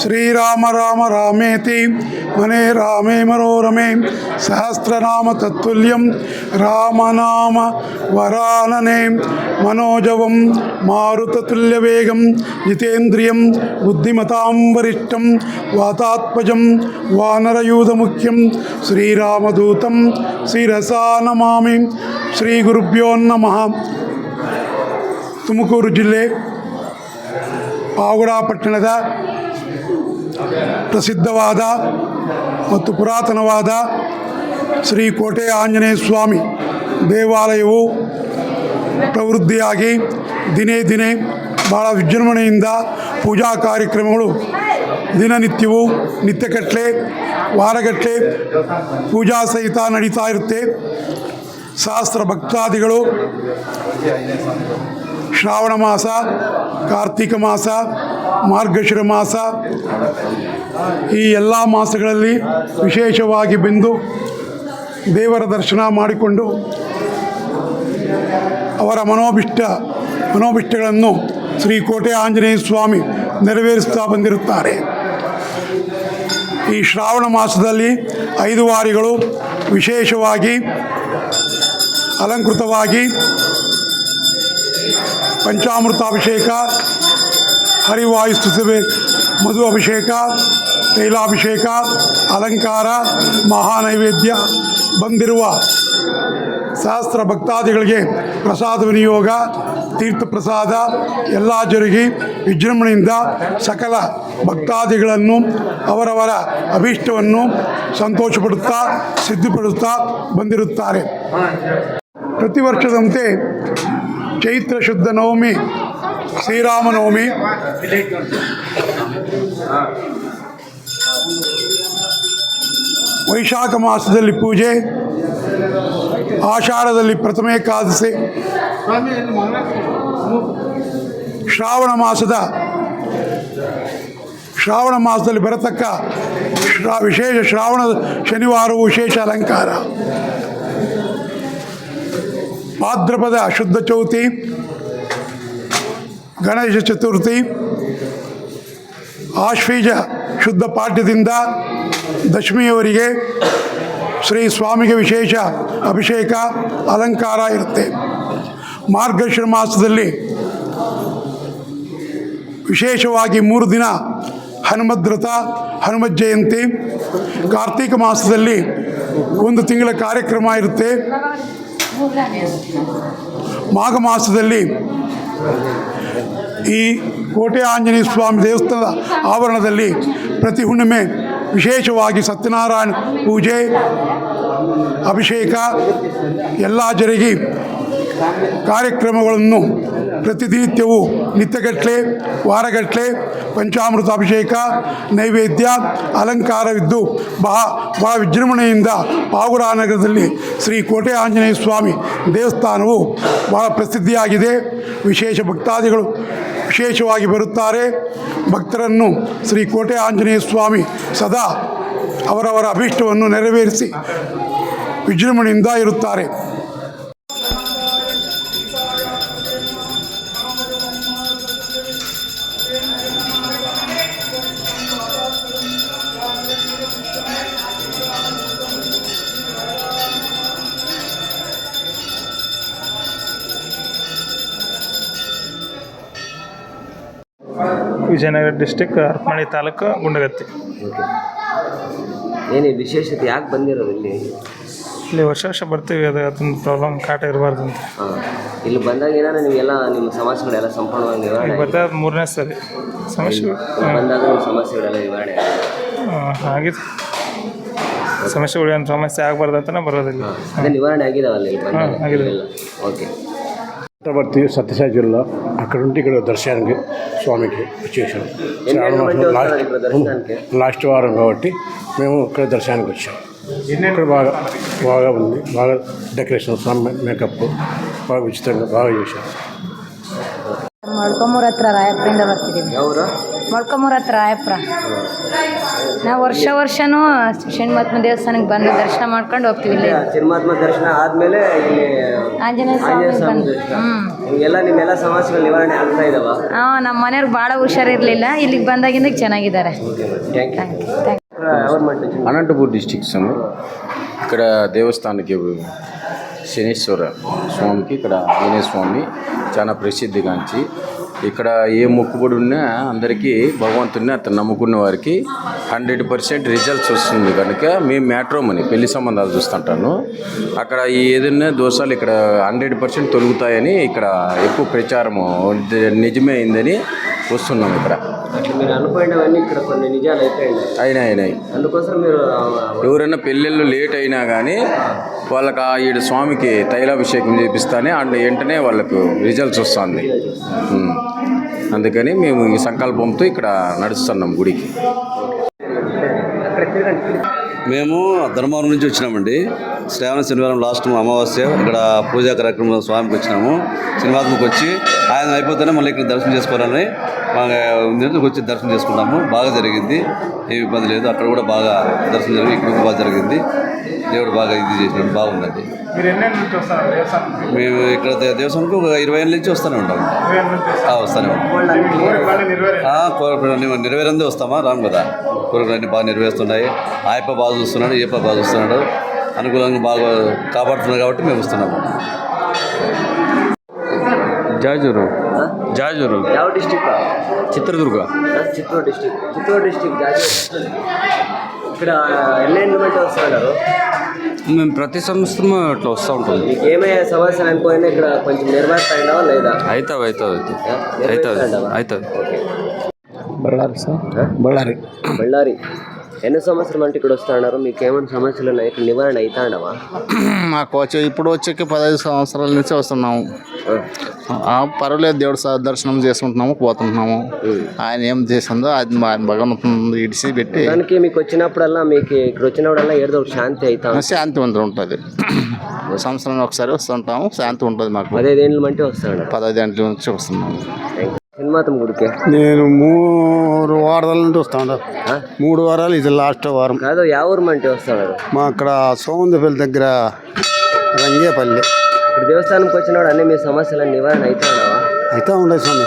ಶ್ರೀರಾಮ ರಾಮ ರಾಮೇತಿ ಮನೆ ರಾಮೇ ಮನೋರಮೆ ಸಹಸ್ರನಾಮ ತತ್ತುಲ್ಯಂ ರಾಮನಾಮ ವರಾನನೆ ಮನೋಜವಂ ಮಾರುತತುಲ್ಯವೇಗಂ ಜಿತೇಂದ್ರಿಯಂ ಬುದ್ಧಿಮತಾಂ ವರಿಷ್ಠಂ ವಾತಾತ್ಮಜಂ ವಾನರಯೂಧಮುಖ್ಯಂ ಶ್ರೀರಾಮದೂತಂ ಶಿರಸಾ ನಮಾಮಿ ಶ್ರೀ ಗುರುಭ್ಯೋ ನಮಃ ತುಮಕೂರು ಜಿಲ್ಲೆ ಪಾವಗಡ ಪಟ್ಟಣದ ಪ್ರಸಿದ್ಧವಾದ ಮತ್ತು ಪುರಾತನವಾದ ಶ್ರೀ ಕೋಟೆ ಆಂಜನೇಯ ಸ್ವಾಮಿ ದೇವಾಲಯವು ಪ್ರವೃದ್ಧಿಯಾಗಿ ದಿನೇ ದಿನೇ ಭಾಳ ವಿಜೃಂಭಣೆಯಿಂದ ಪೂಜಾ ಕಾರ್ಯಕ್ರಮಗಳು ದಿನನಿತ್ಯವೂ ನಿತ್ಯಗಟ್ಟಲೆ, ವಾರಗಟ್ಟಲೆ ಪೂಜಾ ಸಹಿತ ನಡೀತಾ ಇರುತ್ತೆ. ಸಹಸ್ರ ಭಕ್ತಾದಿಗಳು ಶ್ರಾವಣ ಮಾಸ, ಕಾರ್ತಿಕ ಮಾಸ ಮಾರ್ಗಶಿರ ಮಾಸ. ಈ ಎಲ್ಲ ಮಾಸಗಳಲ್ಲಿ ವಿಶೇಷವಾಗಿ ಬಂದು ದೇವರ ದರ್ಶನ ಮಾಡಿಕೊಂಡು ಅವರ ಮನೋಭಿಷ್ಟ, ಮನೋಭಿಷ್ಟಗಳನ್ನು ಶ್ರೀ ಕೋಟೆ ಆಂಜನೇಯ ಸ್ವಾಮಿ ನೆರವೇರಿಸ್ತಾ ಬಂದಿರುತ್ತಾರೆ. ಈ ಶ್ರಾವಣ ಮಾಸದಲ್ಲಿ ಐದು ವಾರಿಗಳು ವಿಶೇಷವಾಗಿ ಅಲಂಕೃತವಾಗಿ ಪಂಚಾಮೃತಾಭಿಷೇಕ ಹರಿವಾಯುಸ್ತುತಿವೆ ಮಧು ಅಭಿಷೇಕ, ತೈಲಾಭಿಷೇಕ, ಅಲಂಕಾರ, ಮಹಾನೈವೇದ್ಯ ಬಂದಿರುವ ಸಹಸ್ರ ಭಕ್ತಾದಿಗಳಿಗೆ ಪ್ರಸಾದ ವಿನಿಯೋಗ, ತೀರ್ಥ ಪ್ರಸಾದ ಎಲ್ಲ ಜರುಗಿ ವಿಜೃಂಭಣೆಯಿಂದ ಸಕಲ ಭಕ್ತಾದಿಗಳನ್ನು ಅವರವರ ಅಭೀಷ್ಟವನ್ನು ಸಂತೋಷಪಡುತ್ತಾ ಸಿದ್ಧಪಡುತ್ತಾ ಬಂದಿರುತ್ತಾರೆ. ಪ್ರತಿ ವರ್ಷದಂತೆ ಚೈತ್ರ ಶುದ್ಧ ನವಮಿ ಶ್ರೀರಾಮನವಮಿ ವೈಶಾಖ ಮಾಸದಲ್ಲಿ ಪೂಜೆ, ಆಷಾಢದಲ್ಲಿ ಪ್ರಥಮ ಏಕಾದಶಿ, ಶ್ರಾವಣ ಮಾಸದ, ಶ್ರಾವಣ ಮಾಸದಲ್ಲಿ ಬರತಕ್ಕ ಶ್ರಾ ವಿಶೇಷ ಶ್ರಾವಣ ಶನಿವಾರವು ವಿಶೇಷ ಅಲಂಕಾರ. ಭಾದ್ರಪದ ಅಶುದ್ಧ ಚೌತಿ, ಗಣೇಶ ಚತುರ್ಥಿ, ಆಶ್ವೀಜ ಶುದ್ಧ ಪಾಠ್ಯದಿಂದ ದಶಮಿಯವರಿಗೆ ಶ್ರೀ ಸ್ವಾಮಿಗೆ ವಿಶೇಷ ಅಭಿಷೇಕ, ಅಲಂಕಾರ ಇರುತ್ತೆ. ಮಾರ್ಗದರ್ಶನ ಮಾಸದಲ್ಲಿ ವಿಶೇಷವಾಗಿ ಮೂರು ದಿನ ಹನುಮದ್ರತ, ಹನುಮತ್ ಜಯಂತಿ, ಕಾರ್ತೀಕ ಮಾಸದಲ್ಲಿ ಒಂದು ತಿಂಗಳ ಕಾರ್ಯಕ್ರಮ ಇರುತ್ತೆ. ಮಾಘ ಮಾಸದಲ್ಲಿ ಈ ಕೋಟೆ ಆಂಜನೇಯ ಸ್ವಾಮಿ ದೇವಸ್ಥಾನದ ಆವರಣದಲ್ಲಿ ಪ್ರತಿ ಹುಣ್ಣಿಮೆ ವಿಶೇಷವಾಗಿ ಸತ್ಯನಾರಾಯಣ ಪೂಜೆ, ಅಭಿಷೇಕ, ಎಲ್ಲ ಜರುಗಿ ಕಾರ್ಯಕ್ರಮಗಳನ್ನು ಪ್ರತಿನಿತ್ಯವೂ ನಿತ್ಯಗಟ್ಟಲೆ, ವಾರಗಟ್ಟಲೆ ಪಂಚಾಮೃತ ಅಭಿಷೇಕ ನೈವೇದ್ಯ, ಅಲಂಕಾರವಿದ್ದು ಬಹ ಬಹಳ ವಿಜೃಂಭಣೆಯಿಂದ ಪಾವುಡ ನಗರದಲ್ಲಿ ಶ್ರೀ ಕೋಟೆ ಆಂಜನೇಯ ಸ್ವಾಮಿ ದೇವಸ್ಥಾನವು ಬಹಳ ಪ್ರಸಿದ್ಧಿಯಾಗಿದೆ. ವಿಶೇಷ ಭಕ್ತಾದಿಗಳು ವಿಶೇಷವಾಗಿ ಬರುತ್ತಾರೆ. ಭಕ್ತರನ್ನು ಶ್ರೀ ಕೋಟೆ ಆಂಜನೇಯ ಸ್ವಾಮಿ ಸದಾ ಅವರವರ ಅಭೀಷ್ಟವನ್ನು ನೆರವೇರಿಸಿ ವಿಜೃಂಭಣೆಯಿಂದ ಇರುತ್ತಾರೆ. ವಿಜಯನಗರ ಡಿಸ್ಟಿಕ್ ಹರಪನಹಳ್ಳಿ ತಾಲೂಕು ಗುಂಡಗತ್ತಿ. ಏನೇ ವಿಶೇಷತೆ ಯಾಕೆ ಬಂದಿರೋದು ಇಲ್ಲಿ? ಇಲ್ಲಿ ವರ್ಷ ವರ್ಷ ಬರ್ತೀವಿ ಅದು ಅದೊಂದು ಪ್ರಾಬ್ಲಮ್ ಕಾಟ ಇರಬಾರ್ದು ಅಂತ. ಹಾಂ. ಇಲ್ಲಿ ಬಂದಾಗ ಏನಾರ ನಿಮಗೆಲ್ಲ ನಿಮ್ಮ ಸಮಸ್ಯೆಗಳೆಲ್ಲ ಸಂಪೂರ್ಣವಾಗಿ ನಿವಾರಣೆ ಈಗ ಬರ್ತಾ ಮೂರನೇ ಸರಿ. ಸಮಸ್ಯೆ ಇಲ್ಲಿ ಬಂದಾಗ ನಿಮ್ಮ ಸಮಸ್ಯೆಗಳೆಲ್ಲ ನಿವಾರಣೆ ಆ, ಆಗಿದೆ. ಸಮಸ್ಯೆಗಳು ಏನು ಸಮಸ್ಯೆ ಆಗಬಾರ್ದು ಅಂತಲೇ ಬರೋದಿಲ್ಲ. ಹಾಂ ಅದೇ ನಿವಾರಣೆ ಆಗಿದಾವಲ್ಲ ಇಲ್ಲಿ ಬಂದಾಗ ಆಗಿದೆ. ಓಕೆ. చక్రవర్తి సత్యసాయి జిల్లా అక్కడ ఉంటే ఇక్కడ దర్శనానికి స్వామికి వచ్చేసాము లాస్ట్ లాస్ట్ వారం కాబట్టి మేము ఇక్కడ దర్శనానికి వచ్చాము ఇక్కడ బాగా బాగా ఉంది బాగా డెకరేషన్ స్వామి మేకప్ బాగా ఉచితంగా బాగా చేశాము ಮೊಳ್ಕೊಮೂರ್ ಹತ್ರ ರಾಯಪುರಿಂದ ಬರ್ತಿದ್ದೀವಿ ಯಾವ್ರು ಮೊಳ್ಕೊಮೂರ್ ಹತ್ರ ರಾಯಪುರ ನಾವು ವರ್ಷ ವರ್ಷನೂ ಷಣ್ಮಹಾತ್ಮ ದೇವಸ್ಥಾನಕ್ಕೆ ಬಂದು ದರ್ಶನ ಮಾಡ್ಕೊಂಡು ಹೋಗ್ತೀವಿ ಇಲ್ಲಿ ಚಿನ್ಮಾತ್ಮ ದರ್ಶನ ಆದ್ಮೇಲೆ ಇಲ್ಲಿ ಆಂಜನೇಯ ಆಂಜನೇಯ ಸ್ವಾಮಿ ಸ್ವಾಮಿ ಬಂದು ದರ್ಶನ ಹ್ಞೂ ಎಲ್ಲ ನಿಮ್ಮೆಲ್ಲ ಸಮಸ್ಯೆಗಳು ನಿವಾರಣೆ ಆಗ್ತಾ ಇದಾವ ಹಾಂ ನಮ್ಮ ಮನೆಯವ್ರಿಗೆ ಭಾಳ ಹುಷಾರಿರಲಿಲ್ಲ ಇಲ್ಲಿಗೆ ಬಂದಾಗಿಂದ ಚೆನ್ನಾಗಿದ್ದಾರೆ thank you thank you thank ఎవరు మంటే అనంతపూర్ డిస్టిక్ స్వామి ఇక్కడ దేవస్థానానికి శనీశ్వర స్వామికి ఇక్కడ ఆంజనేయ స్వామి చాలా ప్రసిద్ధిగాంచి ఇక్కడ ఏ మొక్కుబడి ఉన్నా అందరికీ భగవంతుడిని అతను నమ్ముకున్న వారికి హండ్రెడ్ పర్సెంట్ రిజల్ట్స్ వస్తుంది కనుక మేము మ్యాట్రోమని పెళ్ళి సంబంధాలు చూస్తుంటాను. అక్కడ ఈ ఏదైనా దోషాలు ఇక్కడ హండ్రెడ్ పర్సెంట్ తొలుగుతాయని ఇక్కడ ఎక్కువ ప్రచారము నిజమే అయిందని వస్తున్నాం ఇక్కడ. అయిపోయింది అయినాయి అందుకోసం మీరు ఎవరైనా పెళ్ళిళ్ళు లేట్ అయినా కానీ వాళ్ళకి ఆ ఈడ స్వామికి తైలాభిషేకం చేపిస్తానే అండ్ వెంటనే వాళ్ళకు రిజల్ట్స్ వస్తుంది. అందుకని మేము ఈ సంకల్పంతో ఇక్కడ నడుస్తున్నాం గుడికి. మేము ధర్మవరం నుంచి వచ్చినామండి. శ్రావణ శనివారం లాస్ట్ అమావాస్య ఇక్కడ పూజా కార్యక్రమం స్వామికి వచ్చినాము. శనివారంకి వచ్చి ఆయన అయిపోతేనే మళ్ళీ ఇక్కడ దర్శనం చేసుకోవాలని ఇందుకు వచ్చి దర్శనం చేసుకున్నాము. బాగా జరిగింది. ఏ ఇబ్బంది లేదు. అక్కడ కూడా బాగా దర్శనం జరిగింది. ఇక్కడ కూడా బాగా జరిగింది. దేవుడు బాగా ఇది చేసినాడు. బాగుందండి. మేము ఇక్కడ దే- దేవస్థానానికి ఒక ఇరవై ఏళ్ళ నుంచి వస్తూనే ఉంటాము ఆ, వస్తూనే ఉంటాం. నెరవేరందే వస్తామా? రాము కదా. కూరగాయలన్నీ బాగా నెరవేరుస్తున్నాయి. ఆయప్ప బాగా చూస్తున్నాడు ఈయప్ప బాగా చూస్తున్నాడు. అనుకూలంగా బాగా కాపాడుతున్నారు కాబట్టి మేము వస్తున్నాము. Jajur. Jajur. District Chitradurga. Chittoor district Chittoor district ఇక్కడ ఎన్ని వస్తున్నారు మేము ప్రతి సంవత్సరం అట్లా వస్తూ ఉంటుంది మీకు ఏమయ్యే సమస్యలు అనుకోయినా ఇక్కడ కొంచెం నిర్వహిస్తాయినా లేదా? అవుతుంది అవుతుంది అవుతుంది అవుతుంది అవుతుంది బళ్ళారి సార్. బళ్ళారి. బళ్ళారి. ఎన్ని సంవత్సరం అంటే ఇక్కడ వస్తున్నారు మీకు ఏమైనా సమస్యలు ఉన్నాయి? ఇక్కడ నివారణ అవుతాండవా మాకు వచ్చే ఇప్పుడు వచ్చేకి పదహైదు సంవత్సరాల నుంచి వస్తున్నాము. పర్వాలేదు దేవుడు దర్శనం చేసుకుంటున్నాము పోతుంటున్నాము. ఆయన ఏం చేసిందో అది మా భగవంతుని ఇడిసి పెట్టి దానికి మీకు వచ్చినప్పుడల్లా మీకు ఇక్కడ వచ్చినప్పుడల్లా ఏదో ఒక శాంతి అవుతాం శాంతివంతం ఉంటుంది. సంవత్సరం ఒకసారి వస్తుంటాము శాంతి ఉంటుంది మాకు. పదహైదేళ్ళ మంటే వస్తాడు పదహైదు గంటల నుంచి వస్తున్నాము. గుడికి నేను మూడు వారాల నుండి వస్తాను మూడు వారాలు ఇది లాస్ట్ వారం. కాదు యావూరు మంటే వస్తాడు మా అక్కడ సోమందపల్లి దగ్గర రంగేపల్లి. ఇక్కడ దేవస్థానంకి వచ్చినప్పుడు అన్ని మీ సమస్యల నివారణ అవుతాడవా అయితే ఉండే స్వామి.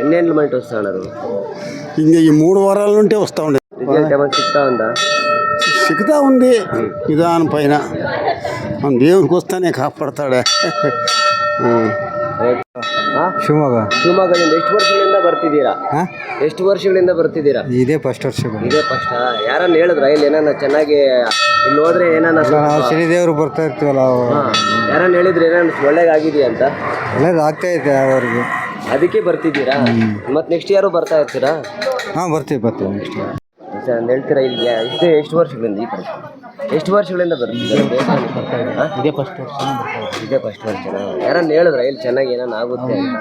ఎన్నేళ్ళు మంటే వస్తున్నారు ఇంక ఈ మూడు వారాల నుండి వస్తూ ఉండే. సిక్తా ఉందా? సిక్కుతా ఉంది. విధానం పైన. మన దేవునికి వస్తానే కాపాడతాడే. ಶಿವಮೊಗ್ಗ. ಶಿವಮೊಗ್ಗದಿಂದ ಎಷ್ಟು ವರ್ಷಗಳಿಂದ ಬರ್ತಿದ್ದೀರಾ? ಎಷ್ಟು ವರ್ಷಗಳಿಂದ ಬರ್ತಿದ್ದೀರಾ? ಇದೇ ಫಸ್ಟ್ ವರ್ಷ ಇದೇ ಫಸ್ಟ್ ಯಾರನ್ನ ಹೇಳಿದ್ರ? ಇಲ್ಲಿ ಏನಾನ ಚೆನ್ನಾಗಿ ಇಲ್ಲಿ ಹೋದ್ರೆ ಏನಾನ ಶ್ರೀದೇವರು ಶನಿದೇವರು ಬರ್ತಾ ಇರ್ತೀವಲ್ಲ ಹಾ. ಯಾರನ್ನ ಹೇಳಿದ್ರೆ ಏನಾನ ಒಳ್ಳೇದಾಗಿದೆಯಾ ಅಂತ? ಒಳ್ಳೇದು ಆಗ್ತಾ ಇದೆ ಅವ್ರಿಗೆ. ಅದಕ್ಕೆ ಬರ್ತಿದ್ದೀರಾ? ಮತ್ತೆ ನೆಕ್ಸ್ಟ್ ಯಾರು ಬರ್ತಾ ಇರ್ತೀರಾ? ಹಾಂ ಬರ್ತೀವಿ ಬರ್ತೀವಿ. ನೆಕ್ಸ್ಟ್ ಸರ್ ಹೇಳ್ತೀರಾ ಇಲ್ಲಿ ಯಾ- ಇಷ್ಟೇ ಎಷ್ಟು ವರ್ಷಗಳಿಂದ ಈ ಕಡೆ? ಎಷ್ಟು ವರ್ಷಗಳಿಂದ ಬರ್ತಿದ್ದಾರೆ? ಇದೇ ಫಸ್ಟ್ ವರ್ಷ. ಇದೇ ಫಸ್ಟ್ ವರ್ಷ ಯಾರನ್ನ ಹೇಳಿದ್ರೆ ಇಲ್ಲಿ ಚೆನ್ನಾಗಿ ಏನಾನ ಆಗುತ್ತೆ ಅಂತ?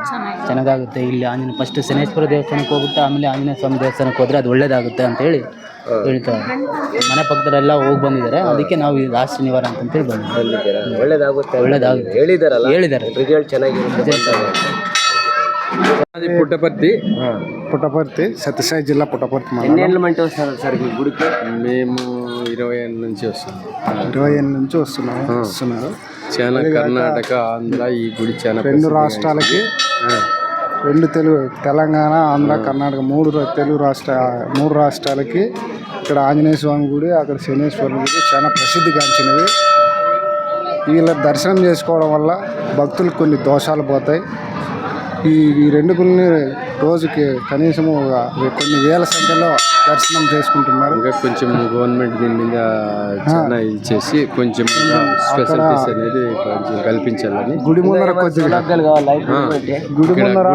ಚೆನ್ನಾಗಾಗುತ್ತೆ. ಇಲ್ಲಿ ಆಂಜನೇಯ ಫಸ್ಟ್ ಶನೇಶ್ವರ ದೇವಸ್ಥಾನಕ್ಕೆ ಹೋಗುತ್ತೆ ಆಮೇಲೆ ಆಂಜನೇಯ ಸ್ವಾಮಿ ದೇವಸ್ಥಾನಕ್ಕೆ ಹೋದ್ರೆ ಅದು ಒಳ್ಳೇದಾಗುತ್ತೆ ಅಂತ ಹೇಳಿ ಹೇಳ್ತಾರೆ ಮನೆ ಪಕ್ಕದಲ್ಲೆಲ್ಲ ಹೋಗಿ ಬಂದಿದ್ದಾರೆ. ಅದಕ್ಕೆ ನಾವು ಈ ಲಾಸ್ಟ್ ಶನಿವಾರ ಅಂತೇಳಿ ಬಂದಿದ್ದೀವಿ. ಬಂದಿದ್ದೀರಾ? ಒಳ್ಳೇದಾಗುತ್ತೆ ಅಂತ ಒಳ್ಳೇದಾಗುತ್ತೆ. ಹೇಳಿದಾರಲ್ಲ? ಹೇಳಿದ್ದಾರೆ. ರಿಸಲ್ಟ್ ಚೆನ್ನಾಗಿರುತ್ತೆ. అది పుట్టపర్తి. పుట్టపర్తి సత్యసాయి జిల్లా పుట్టపర్తి మండలం. ఎన్నేళ్ళు మంటే వస్తారు సార్ ఈ గుడికి? మేము ఇరవై ఏళ్ళ నుంచి వస్తాం ఇరవై ఏళ్ళ నుంచి వస్తున్నాము వస్తున్నారు. చాలా కర్ణాటక ఆంధ్ర ఈ గుడి చాలా రెండు రాష్ట్రాలకి రెండు తెలుగు తెలంగాణ ఆంధ్ర కర్ణాటక మూడు తెలుగు రాష్ట్ర మూడు రాష్ట్రాలకి ఇక్కడ ఆంజనేయ స్వామి గుడి అక్కడ శనేశ్వరుని గుడి చాలా ప్రసిద్ధిగాంచినవి. వీళ్ళ దర్శనం చేసుకోవడం వల్ల భక్తులకు కొన్ని దోషాలు పోతాయి. ఈ ఈ రెండు గుళ్ళని రోజుకి కనీసము కొన్ని వేల సంఖ్యలో దర్శనం చేసుకుంటున్నారు. ఇంకా కొంచెం గవర్నమెంట్ దీని మీద చాలా ఇచ్చేసి కొంచెం ఇంకా స్పెషాలిటీస్ అనేది కొంచెం కల్పించాలని. గుడి ముందర కొద్దిగా. గుడి ముందర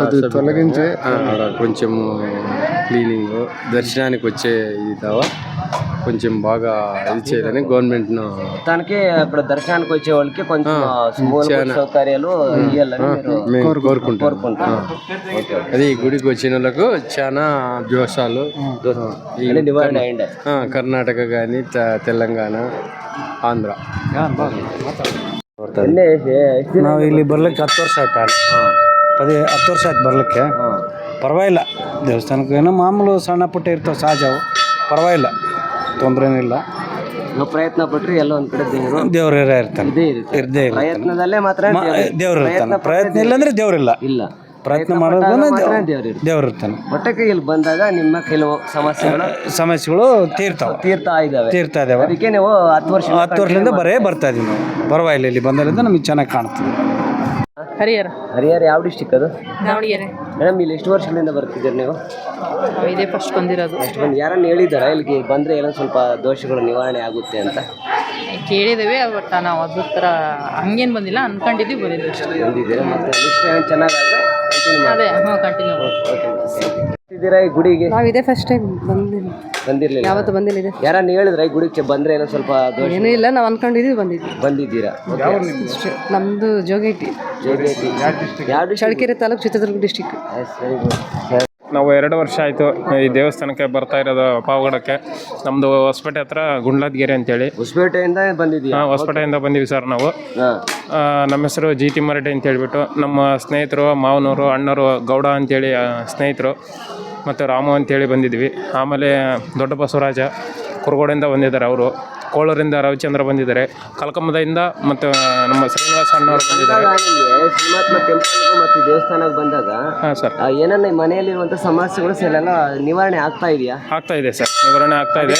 కొద్దిగా తొలగించి. కొంచెం క్లీనింగ్ దర్శనానికి వచ్చే ఇది తవ కొంచెం బాగా ఇది చేయాలని గవర్నమెంట్ను మొత్తానికి అక్కడ దర్శనానికి వచ్చే వాళ్ళకి కొంచెం. సౌకర్యాలు కోరుకుంటాం అది గుడికి వచ్చిన వాళ్ళకు చాలా జోషాలు ఈ అంటే నివారణ అయ్యిండే ఆ, కర్ణాటక కానీ తెలంగాణ ಆಂಧ್ರ ಎಣ್ಣೆ ಎಷ್ಟು- ಎಷ್ಟು ದಿನ ನಾವು ಇಲ್ಲಿ ಬರ್ಲಿಕ್ಕೆ ಹತ್ತು ವರ್ಷ ಆಯ್ತು ಅಲ್ಲಿ ಪದೇ ಹತ್ತು ವರ್ಷ ಆಯ್ತು ಬರ್ಲಿಕ್ಕೆ ಪರವಾಗಿಲ್ಲ ದೇವಸ್ಥಾನಕ್ಕೆ ಏನೋ ಮಾಮೂಲು ಸಣ್ಣ ಪುಟ್ಟ ಇರ್ತಾವೆ ಸಹಜವು ಪರವಾಗಿಲ್ಲ ತೊಂದರೆ ಏನಿಲ್ಲ ನಾವು ಪ್ರಯತ್ನ ಪಟ್ರೆ ಎಲ್ಲ ಒಂದ್ ಕಡೆ ದೇವರು ದೇವ್ರ ಇರ್ತಾನೆ ಇದೇ ಇರುತ್ತೆ ಇರ್ದೇ ಇರ್ತಾನೆ. ಪ್ರಯತ್ನದಲ್ಲೇ ಮಾತ್ರ ಮ- ದೇವ್ರು- ದೇವ್ರು ಇರ್ತಾನೆ ಪ್ರಯತ್ನ ಪ್ರಯತ್ನ ಇಲ್ಲ ಅಂದ್ರೆ ದೇವ್ರಿಲ್ಲ ಇಲ್ಲ ಪ್ರಯತ್ನ ಮಾಡೋದನ್ನ ದೇವ್ರು ಇರ್ತಾನೆ. ಒಟ್ಟ ಕೈಯಲ್ಲಿ ಬಂದಾಗ ನಿಮ್ಮ ಕೆಲವು ಸಮಸ್ಯೆಗಳು ಸಮಸ್ಯೆಗಳು ತೀರ್ತಾವ. ತೀರ್ತಾ ಇದಾವೆ ತೀರ್ತಾ ಇದಾವೆ ಅದಕ್ಕೆ ನೀವು ಹತ್ತು ವರ್ಷ ಹತ್ತು ವರ್ಷದಿಂದ ಬರೇ ಬರ್ತಾ ಇದೀವಿ ನಾವು. ಇಲ್ಲ ಇಲ್ಲಿ ಬಂದಲ್ಲಿಂದ ನಮಗೆ ಚೆನ್ನಾಗಿ ಕಾಣ್ತದೆ. ಹರಿಹರ. ಹರಿಹರ ಯಾವ ಡಿಸ್ಟಿಕ್ ಅದು? ದಾವಣಗೆರೆ. ಮೇಡಮ್ ಇಲ್ಲಿ ಎಷ್ಟು ವರ್ಷಗಳಿಂದ ಬರ್ತಿದ್ದೀರಿ ನೀವು? ಇದೇ ಫಸ್ಟ್ ಬಂದಿರೋದು. ಫಸ್ಟ್ ಬಂದು ಯಾರನ್ನ ಹೇಳಿದಾರ ಇಲ್ಲಿಗೆ ಬಂದರೆ ಏನೋ ಸ್ವಲ್ಪ ದೋಷಗಳು ನಿವಾರಣೆ ಆಗುತ್ತೆ ಅಂತ. ಕೇಳಿದ್ದೇವೆ ಬಟ್ ನಾವು ಅದ್ರ ಥರ ಹಂಗೇನು ಬಂದಿಲ್ಲ. ಅನ್ಕೊಂಡಿದ್ದೀವಿ ಬಂದಿದ್ದೆ ಅಷ್ಟೇ. ಬಂದಿದ್ದೀರಾ? ಮತ್ತೆ ಏನು ಚೆನ್ನಾಗಾದ್ರೆ ಕಂಟಿನ್ಯೂ ಅದೇ ಹ್ಞೂ ಕಂಟಿನ್ಯೂ ಬರ್ತಿದ್ದೀರಾ ಈ ಗುಡಿಗೆ? ನಾವು ಇದೇ ಫಸ್ಟ್ ಟೈಮ್ ಬಂದಿಲ್ಲ. ಬಂದಿರ್ಲಿಲ್ಲ. ಯಾವತ್ತು ಬಂದಿಲ್ಲ. ಇದೆ ಯಾರನ್ನ ಹೇಳಿದ್ರ ಗುಡಿಗೆ ಬಂದ್ರೆ ಏನೋ ಸ್ವಲ್ಪ ದೋಷ? ಏನೂ ಇಲ್ಲ ನಾವು ಅನ್ಕೊಂಡಿದ್ದೀವಿ ಬಂದಿದ್ವಿ. ಬಂದಿದ್ದೀರಾ? ಅಷ್ಟೇ ನಮ್ಮದು ಜೋಗೇಟಿ. ಜೋಗೇಟಿ. ಯಾವ district? ಚಳ್ಳಕೆರೆ ತಾಲೂಕು ಚಿತ್ರದುರ್ಗ ಡಿಸ್ಟಿಕ್ ಸರಿ good. ನಾವು ಎರಡು ವರ್ಷ ಆಯಿತು ಈ ದೇವಸ್ಥಾನಕ್ಕೆ ಬರ್ತಾ ಇರೋದು ಪಾವಗಡಕ್ಕೆ. ನಮ್ಮದು ಹೊಸಪೇಟೆ ಹತ್ರ ಗುಂಡ್ಲಾದ್ಗೆರೆ ಅಂತೇಳಿ. ಹೊಸಪೇಟೆಯಿಂದ ಬಂದಿದ್ದೀವಿ ಹಾಂ ಹೊಸಪೇಟೆಯಿಂದ ಬಂದೀವಿ ಸರ್ ನಾವು. ಆ, ನಮ್ಮ ಹೆಸರು ಜಿ ಟಿ ಮರಡಿ ಅಂತ ಹೇಳ್ಬಿಟ್ಟು ನಮ್ಮ ಸ್ನೇಹಿತರು ಮಾವನವರು ಅಣ್ಣರು ಗೌಡ ಅಂತೇಳಿ ಆ, ಸ್ನೇಹಿತರು ಮತ್ತು ರಾಮು ಅಂತೇಳಿ ಬಂದಿದ್ವಿ ಆಮೇಲೆ ದೊಡ್ಡ ಬಸವರಾಜ ಕುರುಗೋಡಿಂದ ಬಂದಿದ್ದಾರೆ ಅವರು. ಕೋಳೂರಿಂದ ರವಿಚಂದ್ರ ಬಂದಿದ್ದಾರೆ. ಕಲ್ಕಮ್ಮದಿಂದ ಮತ್ತು ನಮ್ಮ ಶ್ರೀನಿವಾಸ ಅಣ್ಣವರು ಬಂದಿದ್ದಾರೆ. ಶ್ರೀಮಾತ್ಮ ಟೆಂಪಲ್ಗೂ ಮತ್ತು ದೇವಸ್ಥಾನಕ್ಕೆ ಬಂದಾಗ ಹಾಂ ಸರ್. ಏನನ್ನ ಮನೆಯಲ್ಲಿರುವಂಥ ಸಮಸ್ಯೆಗಳು ಎಲ್ಲ ನಿವಾರಣೆ ಆಗ್ತಾ ಇದೆಯಾ? ಆಗ್ತಾ ಇದೆ ಸರ್. ನಿವಾರಣೆ ಆಗ್ತಾ ಇದೆ.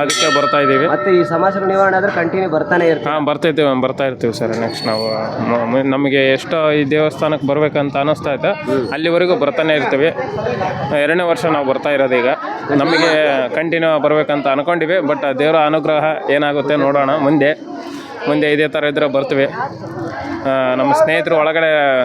ಅದಕ್ಕೆ ಬರ್ತಾ ಇದ್ದೀವಿ. ಮತ್ತೆ ಈ ಸಮಸ್ಯೆಗಳು ನಿವಾರಣೆ ಆದ್ರೆ ಕಂಟಿನ್ಯೂ ಬರ್ತಾನೆ ಇರ್ತೀವಿ. ಹಾಂ ಬರ್ತಾಯಿದ್ದೀವಿ ಬರ್ತಾ ಇರ್ತೀವಿ ಸರ್ ನೆಕ್ಸ್ಟ್ ನಾವು. ಮ- ಮ- ನಮಗೆ ಎಷ್ಟು ಈ ದೇವಸ್ಥಾನಕ್ಕೆ ಬರಬೇಕಂತ ಅನ್ನಿಸ್ತಾ ಇದೆ. ಅಲ್ಲಿವರೆಗೂ ಬರ್ತಾನೆ ಇರ್ತೀವಿ. ಎರಡನೇ ವರ್ಷ ನಾವು ಬರ್ತಾ ಇರೋದು ಈಗ. ನಮಗೆ ಕಂಟಿನ್ಯೂ ಬರ್ಬೇಕಂತ ಅನ್ಕೊಂಡಿವಿ ಬಟ್ ದೇವರ ಅನುಗ್ರಹ ಏನಾಗುತ್ತೆ ನೋಡೋಣ. ಮುಂದೆ ಮುಂದೆ ಇದೇ ಥರ ಇದ್ರೆ ಬರ್ತೀವಿ. ಆ, ನಮ್ಮ ಸ್ನೇಹಿತರು ಒಳಗಡೆ